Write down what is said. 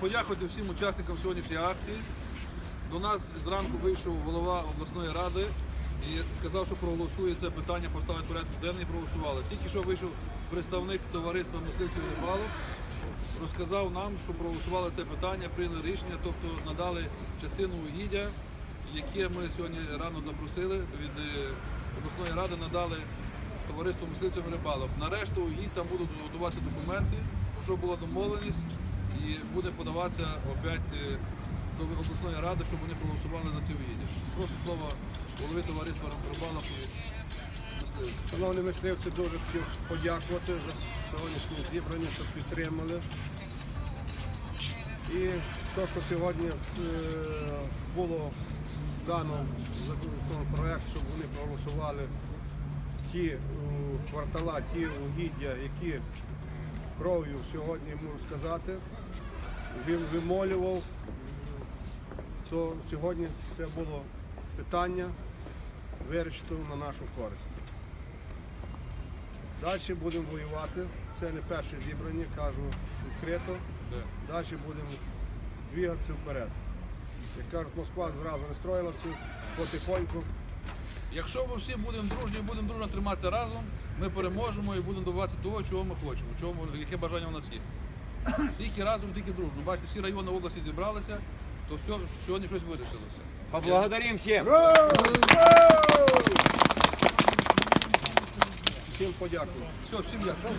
подякувати всім учасникам сьогоднішньої акції. До нас зранку вийшов голова обласної ради і сказав, що проголосує це питання, поставить порядок денний, проголосували. Тільки що вийшов представник товариства мисливців рибалок, розказав нам, що проголосували це питання, прийняли рішення, тобто надали частину угіддя, яке ми сьогодні рано запросили від е, обласної ради, надали товариству мисливців рибалок. Нарешту угідь там будуть готуватися документи, що була домовленість, і буде подаватися опять е, до обласної ради, щоб вони проголосували за ці угіддя. Прошу слово голови товариства рибалок і мисливців. Шановні мисливці, дуже хотів подякувати за сьогоднішнє зібрання, що підтримали. І те, що сьогодні е, було дано законопроект, щоб вони проголосували ті квартала, ті угіддя, які кров'ю сьогодні можу сказати, він вимолював, то сьогодні це було питання вирішено на нашу користь. Далі будемо воювати. Це не перше зібрання, кажу відкрито. Далі будемо двигатися вперед. Як кажуть, Москва зразу не строїлася, потихоньку. Якщо ми всі будемо дружні, будемо дружно триматися разом, ми переможемо і будемо добиватися того, чого ми хочемо, чого ми- яке бажання у нас є. Тільки разом, тільки дружно. Бачите, всі райони області зібралися, то все, сьогодні щось вирішилося. Поблагодарим всім! Всім подякую. Все, всім дякую.